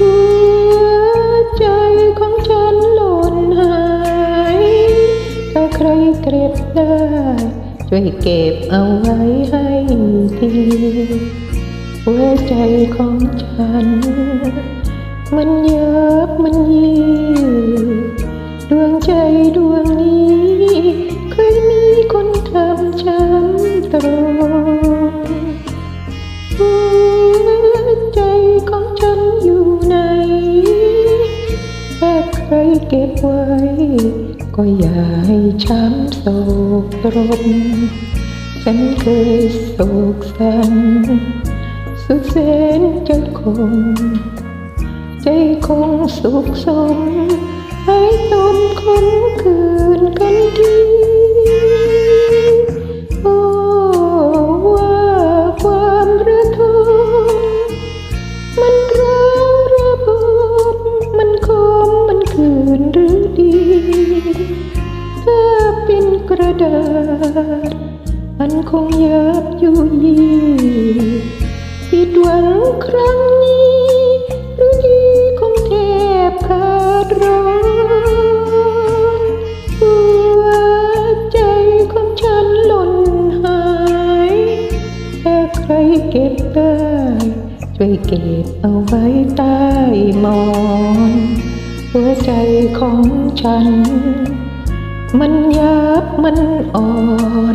หัวใจของฉันหล่นหาย ถ้าใครเก็บได้ ช่วยเก็บเอาไว้ให้ทีหัวใจของฉัน มันเยับมัน เก็บไว้ ก็อย่าให้ช้ำโศกตรมฉันเคยโศกสันสุดแสนจะคง ใจคงสุขสมให้ มันคงยับยุยีผิดหวังครั้งนี้หรือดีคงแทบขาดร้อนหัวใจของฉันหล่นหายถ้าใครเก็บได้ช่วยเก็บเอาไว้ใต้หมอน หัวใจของฉัน มันยับมันอ่อ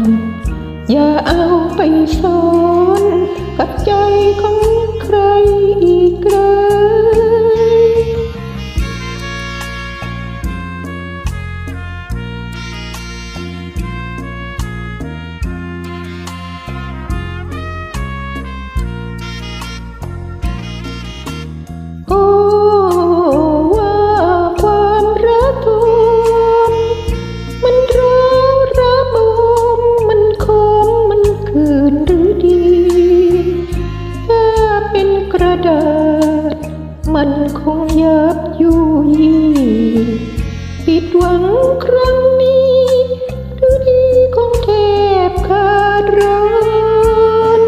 น อย่าเอาไปซ่อน กับใจของใครอีกเลย หวังครั้งนี้หรือดีคงแทบขาดร้อน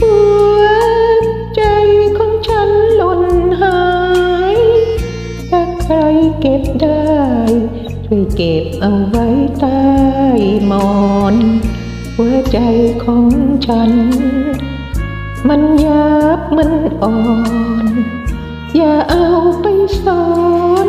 หัวใจของฉันหล่นหายถ้าใครเก็บได้ ช่วยเก็บเอาไว้ใต้หมอน หัวใจของฉัน มันยับมันอ่อน อย่าเอาไปซ่อน